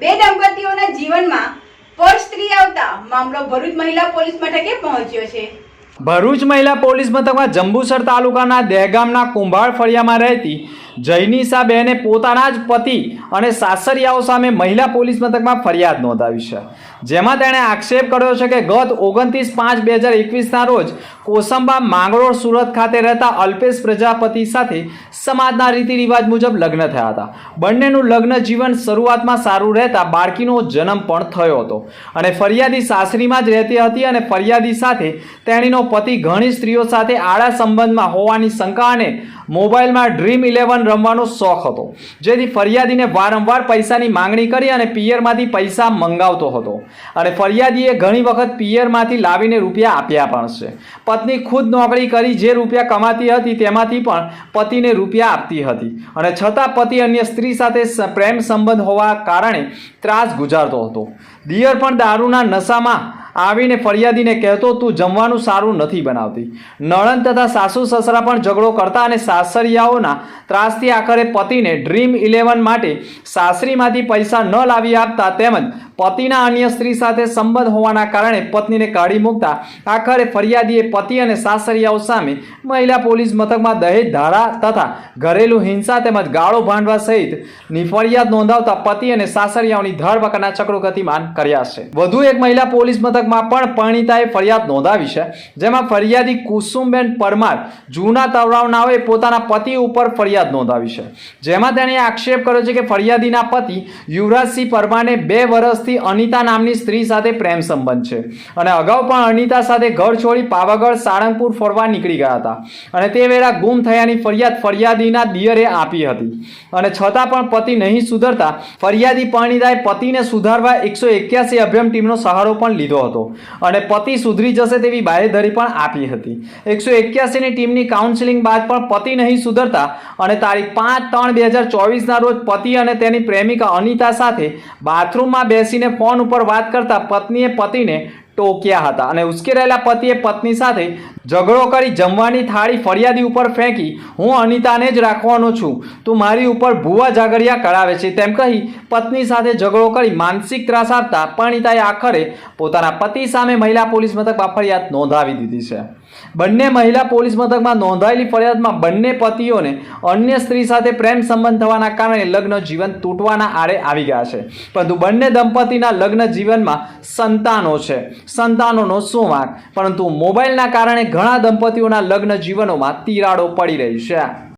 બે દંપતીઓના જીવનમાં પર સ્ત્રી આવતા મામલો ભરૂચ મહિલા પોલીસ મથકે પહોંચ્યો છે. ભરૂચ મહિલા પોલીસ મથકમાં જંબુસર તાલુકાના દહેગામના કુંભાળ ફળિયામાં રહેતી જયનીસા બહેને પોતાના જ પતિ અને સાસરિયાઓ સામે મહિલા પોલીસ મથકમાં ફરિયાદ નોંધાવી છે. જેમાં તેણે આક્ષેપ કર્યો છે કે ગત ઓગણત્રીસ પાંચ બે હજાર એકવીસના રોજ કોસંબા માંગરોળ સુરત ખાતે રહેતા અલ્પેશ પ્રજાપતિ સાથે સમાજના રીતિ રિવાજ મુજબ લગ્ન થયા હતા. બંનેનું લગ્ન જીવન શરૂઆતમાં સારું રહેતા બાળકીનો જન્મ પણ થયો હતો અને ફરિયાદી સાસરીમાં જ રહેતી હતી અને ફરિયાદી સાથે તેણીનો પતિ ઘણી સ્ત્રીઓ સાથે આડા સંબંધમાં હોવાની શંકા અને મોબાઈલમાં ડ્રીમ ઇલેવન રમવાનો શોખ હતો. જેથી ફરિયાદીને વારંવાર પૈસાની માંગણી કરી અને પિયરમાંથી પૈસા મંગાવતો હતો. અને ફરિયાદીએ ઘણી વખત પિયરમાંથી લાવીને રૂપિયા આપ્યા પણ છે. પત્ની ખુદ નોકરી કરી જે રૂપિયા કમાતી હતી તેમાંથી પણ પતિને રૂપિયા આપતી હતી. અને છતાં પતિ અન્ય સ્ત્રી સાથે પ્રેમ સંબંધ હોવા કારણે ત્રાસ ગુજારતો હતો. દિયર પણ દારૂના નશામાં આવીને ફરિયાદીને કહેતો, તું જમવાનું સારું નથી બનાવતી. નણંદ તથા સાસુ સસરા પણ ઝઘડો કરતા અને સાસરિયાઓના ત્રાસથી આખરે પતિને ડ્રીમ ઇલેવન માટે સાસરીમાંથી પૈસા ન લાવી આપતા તેમજ પતિના અન્ય સ્ત્રી સાથે સંબંધ હોવાના કારણે પત્નીને કાઢી મૂકતા આખરે ફરિયાદીએ પતિ અને સાસરિયાઓ સામે મહિલા પોલીસ મથકમાં દહેજ ધારા તથા ઘરેલું હિંસા તેમજ ગાળો ભાંડવા સહિતની ફરિયાદ નોંધાવતા પતિ અને સાસરિયાઓની ધરપકડના ચક્રો ગતિમાન કર્યા છે. વધુ એક મહિલા પોલીસ મથકમાં પણ પરિણીતાએ ફરિયાદ નોંધાવી છે, જેમાં ફરિયાદી કુસુમબેન પરમાર જૂના તવરાવનાઓએ પોતાના પતિ ઉપર ફરિયાદ નોંધાવી છે. જેમાં તેણે આક્ષેપ કર્યો છે કે ફરિયાદીના પતિ યુવરાજસિંહ પરમારને બે વર્ષથી અનિતા નામની સ્ત્રી સાથે પ્રેમ સંબંધ છે. અને અગાઉ પણ અનિતા સાથે ઘર છોડી પાવાગઢ, સાળંગપુર ફરવા નીકળી ગયા હતા. અને તે વેળા ગુમ થયાની ફરિયાદ ફરિયાદીના દિયરે આપી હતી. અને છતાં પણ પતિ નહીં સુધરતા, ફરિયાદી પરિણીતાએ પતિને સુધારવા એકસો એક્યાસી અભ્યમ ટીમનો સહારો પણ લીધો હતો. અને પતિ સુધરી જશે તેવી બાહેધરી પણ આપી હતી. એકસો એક્યાસીની ટીમની કાઉન્સિલિંગ બાદ પણ પતિ નહીં સુધરતા અને તારીખ પાંચ ત્રણ બે હજાર ચોવીસના રોજ પતિ અને તેની પ્રેમિકા અનિતા સાથે બાથરૂમમાં બેસીને ફોન ઉપર વાત કરતા પત્નીએ પતિને ટોક્યા હતા અને ઉશ્કેરાયેલા પતિએ પત્ની સાથે ઝઘડો કરી જમવાની થાળી ફરિયાદી ઉપર ફેંકી, હું અનિતાને જ રાખવાનો છું. તું મારી ઉપર ભૂવા જાગરિયા કરાવે છે. તેમ કહી પત્ની સાથે ઝઘડો કરી માનસિક ત્રાસ આપતા પરિણીતાએ આખરે પોતાના પતિ સામે મહિલા પોલીસ મથકમાં ફરિયાદ નોંધાવી દીધી છે. બંને મહિલા પોલીસ મથકમાં નોંધાયેલી ફરિયાદમાં બંને પતિઓને અન્ય સ્ત્રી સાથે પ્રેમ સંબંધ થવાના કારણે લગ્ન જીવન તૂટવાના આરે આવી ગયા છે. પરંતુ બંને દંપતીના લગ્ન જીવનમાં સંતાનો છે. સંતાનોનો શું વાંક પરંતુ મોબાઈલના કારણે ઘણા દંપતીઓના લગ્ન જીવનોમાં તિરાડો પડી રહી છે.